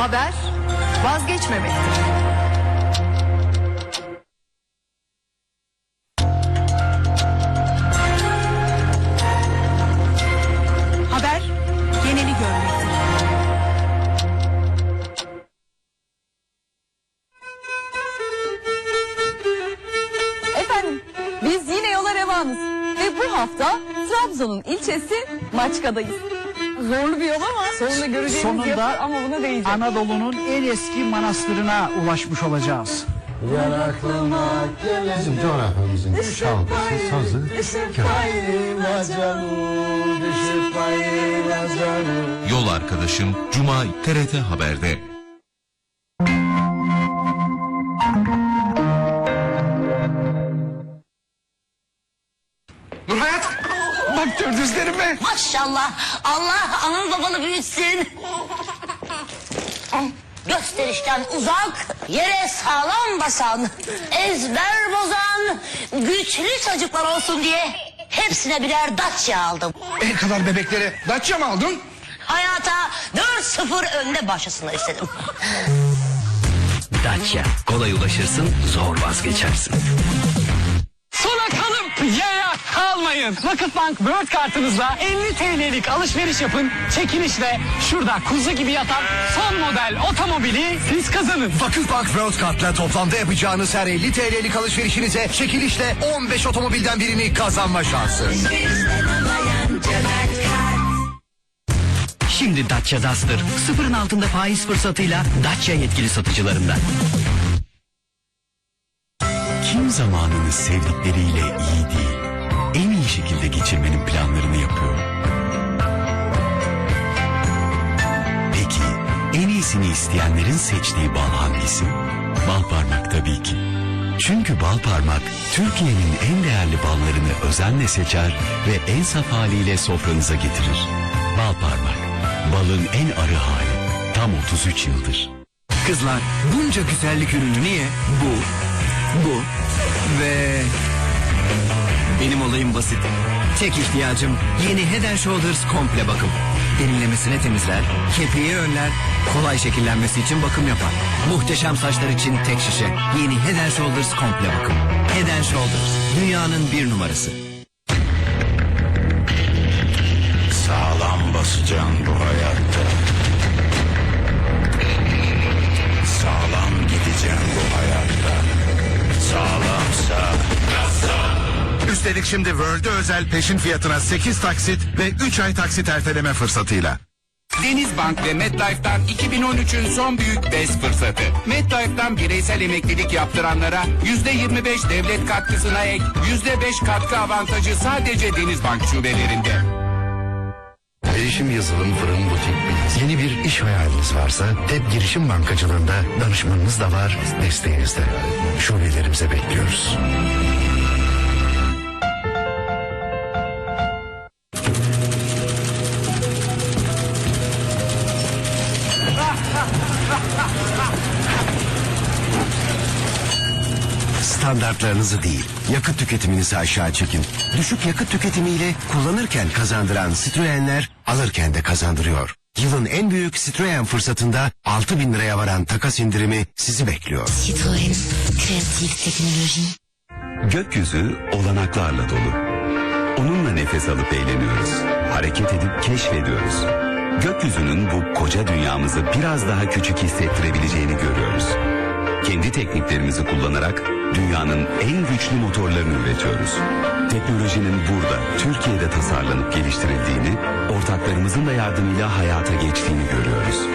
Haber vazgeçmemektir. Haber geneli görmektir. Efendim biz yine yola revanız. Ve bu hafta Trabzon'un ilçesi Maçka'dayız. Zorlu bir yol ama sonunda göreceğimiz Sonunda yapı ama buna değecek. Anadolu'nun en eski manastırına ulaşmış olacağız. Bizim coğrafyamızın çalgısı, sazı, Yol arkadaşım Cuma TRT Haber'de. Bak gördüzlerime. Maşallah. Allah anın babanı büyütsün. Gösterişten uzak, yere sağlam basan, ezber bozan, güçlü çocuklar olsun diye hepsine birer Dacia aldım. El kadar bebekleri Dacia mı aldın? Hayata 4-0 önde başlasınlar istedim. Dacia. Kolay ulaşırsın, zor vazgeçersin. Yaya kalmayın. Vakıfbank World kartınızla 50 TL'lik alışveriş yapın. Çekilişle şurada kuzu gibi yatan son model otomobili siz kazanın. Vakıfbank World Kart'la toplamda yapacağınız her 50 TL'lik alışverişinize çekilişle 15 otomobilden birini kazanma şansı. Şimdi Dacia Duster sıfırın altında faiz fırsatıyla Dacia yetkili satıcılarından. Kim zamanını sevdikleriyle iyi değil, en iyi şekilde geçirmenin planlarını yapıyor. Peki en iyisini isteyenlerin seçtiği bal hangisi? Bal parmak tabii ki. Çünkü bal parmak Türkiye'nin en değerli ballarını özenle seçer ve en saf haliyle sofranıza getirir. Bal parmak, balın en arı hali. Tam 33 yıldır. Kızlar bunca güzellik ürünü niye? Bu, bu ve... Benim olayım basit. Tek ihtiyacım yeni Head Shoulders komple bakım. Derinlemesine temizler, kepiği önler, kolay şekillenmesi için bakım yapar. Muhteşem saçlar için tek şişe. Yeni Head Shoulders komple bakım. Head Shoulders, dünyanın bir numarası. Sağlam basacaksın bu hayatta. Üstelik şimdi World'e özel peşin fiyatına 8 taksit ve 3 ay taksit erteleme fırsatıyla. Denizbank ve MetLife'dan 2013'ün son büyük BES fırsatı. MetLife'dan bireysel emeklilik yaptıranlara %25 devlet katkısına ek %5 katkı avantajı sadece Denizbank şubelerinde. Değişim yazılım fırın butik biz. Yeni bir iş hayaliniz varsa TEP Girişim Bankacılığında danışmanınız da var, desteğiniz de. Şubelerimize bekliyoruz. Standartlarınızı değil, yakıt tüketiminizi aşağı çekin. Düşük yakıt tüketimiyle kullanırken kazandıran Citroenler alırken de kazandırıyor. Yılın en büyük Citroen fırsatında 6000 liraya varan takas indirimi sizi bekliyor. Citroen, kreatif teknoloji. Gökyüzü olanaklarla dolu. Onunla nefes alıp eğleniyoruz. Hareket edip keşfediyoruz. Gökyüzünün bu koca dünyamızı biraz daha küçük hissettirebileceğini görüyoruz. Kendi tekniklerimizi kullanarak dünyanın en güçlü motorlarını üretiyoruz. Teknolojinin burada, Türkiye'de tasarlanıp geliştirildiğini, ortaklarımızın da yardımıyla hayata geçtiğini görüyoruz.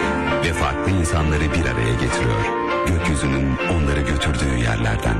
Ve farklı insanları bir araya getiriyor. Gökyüzünün onları götürdüğü yerlerden.